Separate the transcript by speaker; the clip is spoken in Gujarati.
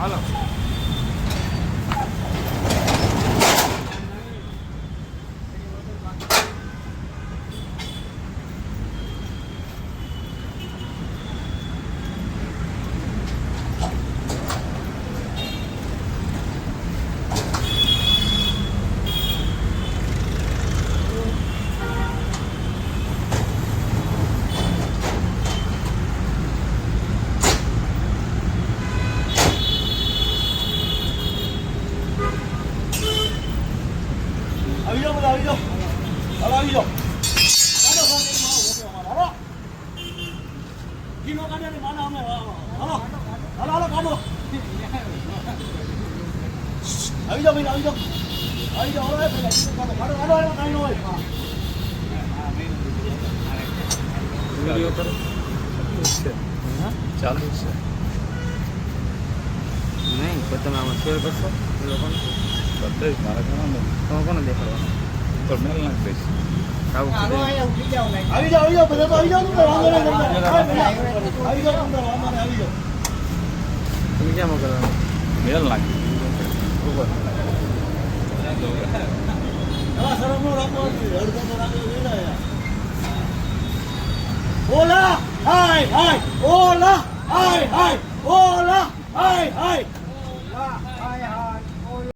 Speaker 1: હાલો.
Speaker 2: આવી બધા આવી જાઓ હાલો આવી જાઓ કાઢો કાઢો માના અમે હાલો હાલો હાલો આવી જાઓ ભાઈ આવી જાઓ આવી જાઓ હવે કાઢો કાઢો એમાં કાંઈ ન હોય
Speaker 1: વીડિયો કરો ચાલુ છે
Speaker 3: નહીં તો તમે આમાં શેર કરશો લોકોને
Speaker 1: બતાવીશ મારા ઘણા
Speaker 3: તમે કોને દેખાડવાનું
Speaker 1: તો મેલ નાખ દઈશ
Speaker 3: આવું
Speaker 2: જાઓ આવી જાઓ બધા આવી જાઓ ને. આવી આવી
Speaker 3: તમે ક્યાં મોકલવાનું?
Speaker 1: મેલ નાખી. ઉપર
Speaker 2: નો ને. ઓલા હાય હાય ઓલા હાય હાય. ઓલા હાય હાય.